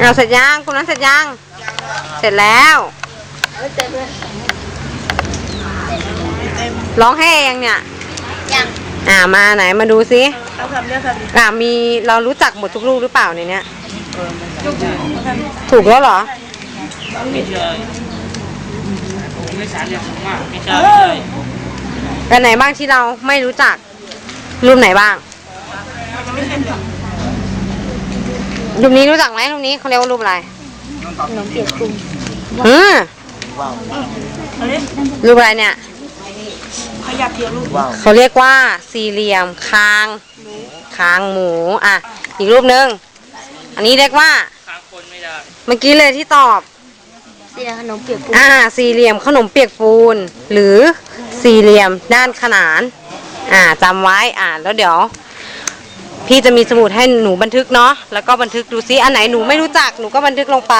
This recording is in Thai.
เอาเสร็จยังคุณนั้นเสร็จยัง เสร็จแล้วร้องให้ยังเนี่ยยังอ่ามาไหนมาดูซิเอาทำเรื่องคดีอ่ามีเรารู้จักหมดทุกลูกหรือเปล่าในเนี้ยถูกแล้วเหรอ ไม่ใช่ไม่สารอย่างผมอะไม่ใช่ไม่ใช่อันไหนบ้างที่เราไม่รู้จัก รูปไหนบ้าง รูปนี้รู้จักไหมรูปนี้เขาเรียกว่ารูปอะไรขนมเปียกปูนอืมเฮ้ยรูปอะไรเนี่ย ขยับเทียลูกเขาเรียกว่าสี่เหลี่ยมคางคางหมู อะ อีกรูปหนึ่ง อันนี้เรียกว่า ค้างคนไม่ได้ เมื่อกี้เลยที่ตอบ สี่เหลี่ยมขนมเปียกปูนอ่า สี่เหลี่ยมขนมเปียกปูน หรือสี่เหลี่ยมด้านขนาน อ่าจำไว้อ่าแล้วเดี๋ยว พี่จะมีสมุดให้หนูบันทึกเนาะแล้วก็บันทึกดูซิอันไหนหนูไม่รู้จักหนูก็บันทึกลงไป